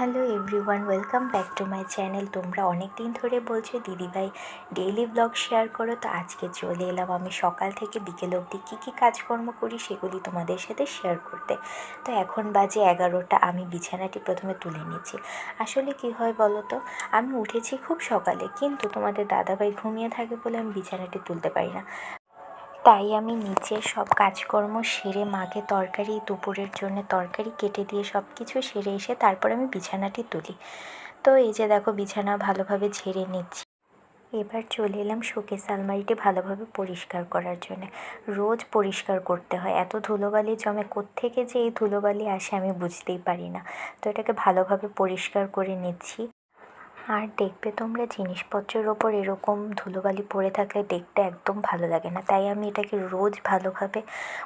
Hello everyone, welcome back to my channel. তোমরা অনেক দিন ধরে বলছো দিদিভাই ডেইলি ব্লগ শেয়ার করো, তো আজকে চলে এলাম আমি সকাল থেকে বিকেল অবধি কী কী কাজকর্ম করি সেগুলি তোমাদের সাথে শেয়ার করতে। তো এখন বাজে এগারোটা, আমি বিছানাটি প্রথমে তুলে নিচ্ছি। আসলে কি হয় বলো তো, আমি উঠেছি খুব সকালে, কিন্তু তোমাদের দাদাভাই ঘুমিয়ে থাকে বলে আমি বিছানাটি তুলতে পারি না। তাই আমি নিচে সব কাজকর্ম সেরে মাকে তরকারি, দুপুরের জন্য তরকারি কেটে দিয়ে সব কিছু সেরে এসে তারপর আমি বিছানাটি তুলি। তো এই যে দেখো বিছানা ভালোভাবে ঝেড়ে নিচ্ছি। এবার চলে এলাম শোকেস আলমারিটি ভালোভাবে পরিষ্কার করার জন্য। রোজ পরিষ্কার করতে হয়। এত ধুলোবালি জমে কোত্থেকে যে এই ধুলোবালি আসে আমি বুঝতেই পারি না। তো এটাকে ভালোভাবে পরিষ্কার করে নিচ্ছি। আর দেখবে তোমরা জিনিসপত্রের ওপর এরকম ধুলোবালি পড়ে থাকলে দেখতে একদম ভালো লাগে না। তাই আমি এটাকে রোজ ভালোভাবে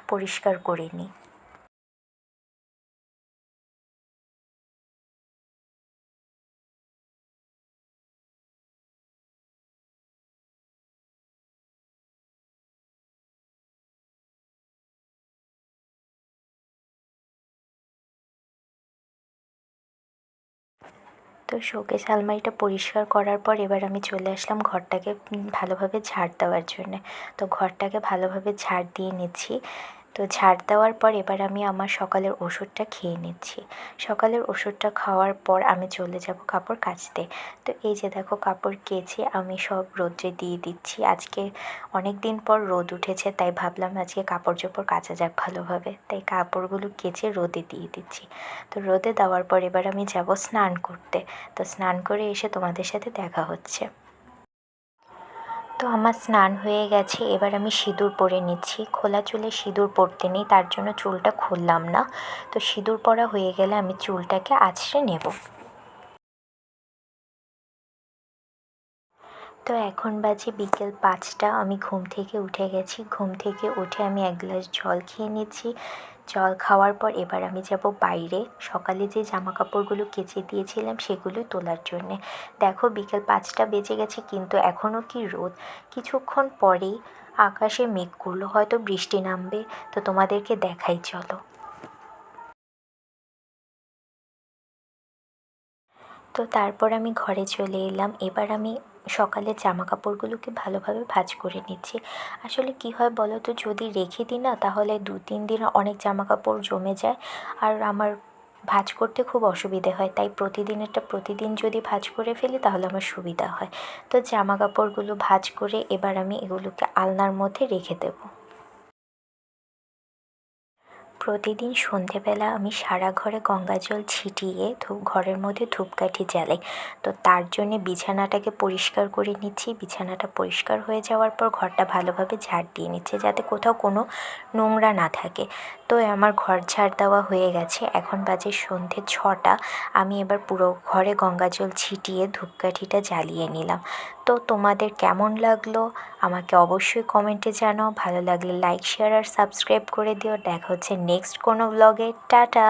পরিষ্কার করে নিই। তো শোকেস আলমারিটা পরিষ্কার করার পর এবার আমি চলে আসলাম ঘরটাকে ভালোভাবে ঝাড় দেওয়ার জন্যে। তো ঘরটাকে ভালোভাবে ঝাড় দিয়ে নিচ্ছি। তো ঝাড় দেওয়ার পর এবার আমি আমার সকালের ওষুধটা খেয়ে নিচ্ছি। সকালের ওষুধটা খাওয়ার পর আমি চলে যাব কাপড় কাচতে। তো এই যে দেখো কাপড় কেচে আমি সব রোদ্রে দিয়ে দিচ্ছি। আজকে অনেক দিন পর রোদ উঠেছে, তাই ভাবলাম আজকে কাপড় চোপড় কাচা যাক ভালোভাবে। তাই কাপড়গুলো কেচে রোদে দিয়ে দিচ্ছি। তো রোদে দেওয়ার পর এবার আমি যাব স্নান করতে। তো স্নান করে এসে তোমাদের সাথে দেখা হচ্ছে। তো আমার স্নান হয়ে গেছে, এবার আমি সিঁদুর পরে নিচ্ছি। খোলা চুলে সিঁদুর পরতে নেই, তার জন্য চুলটা খুললাম না। তো সিঁদুর পরা হয়ে গেলে আমি চুলটাকে আছড়ে নেব। তো এখন বাজে বিকেল পাঁচটা। আমি ঘুম থেকে উঠে গেছি। ঘুম থেকে উঠে আমি এক গ্লাস জল খেয়ে নিচ্ছি। জল খাওয়ার পর এবার আমি যাব বাইরে। সকালে যে জামা কাপড়গুলো কেচে দিয়েছিলাম সেগুলো তোলার জন্যে। দেখো বিকেল পাঁচটা বেজে গেছে, কিন্তু এখনও কি রোদ? কিছুক্ষণ পরেই আকাশে মেঘ করল হয়তো বৃষ্টি নামবে। তো তোমাদেরকে দেখাই, চলো। তো তারপর আমি ঘরে চলে এলাম। এবার আমি সকালের জামা কাপড়গুলোকে ভালোভাবে ভাঁজ করে নিচ্ছি। আসলে কি হয় বলো তো যদি রেখে দিই না, তাহলে দু, তিন দিন অনেক জামা কাপড় জমে যায় আর আমার ভাজ করতে খুব অসুবিধে হয়। তাই প্রতিদিনেরটা প্রতিদিন যদি ভাঁজ করে ফেলি, তাহলে আমার সুবিধা হয়। তো জামা কাপড়গুলো ভাঁজ করে এবার আমি এগুলোকে আলনার মধ্যে রেখে দেবো। প্রতিদিন সন্ধেবেলা আমি সারা ঘরে গঙ্গা জল ছিটিয়ে ধূপ, ঘরের মধ্যে ধূপকাঠি জ্বালাই। তো তার জন্যে বিছানাটাকে পরিষ্কার করে নিচ্ছি। বিছানাটা পরিষ্কার হয়ে যাওয়ার পর ঘরটা ভালোভাবে ঝাড় দিয়ে নিচ্ছে যাতে কোথাও কোনো নোংরা না থাকে। তো আমার ঘর ঝাড় দেওয়া হয়ে গেছে। এখন বাজে সন্ধে ছটা। আমি এবার পুরো ঘরে গঙ্গা জল ছিটিয়ে ধূপকাঠিটা জ্বালিয়ে নিলাম। তো তোমাদের কেমন লাগল? আমাকে অবশ্যই কমেন্টে জানাও। ভালো লাগলে লাইক, শেয়ার আর সাবস্ক্রাইব করে দিও। দেখা হচ্ছে নেক্সট কোনো ব্লগে টাটা।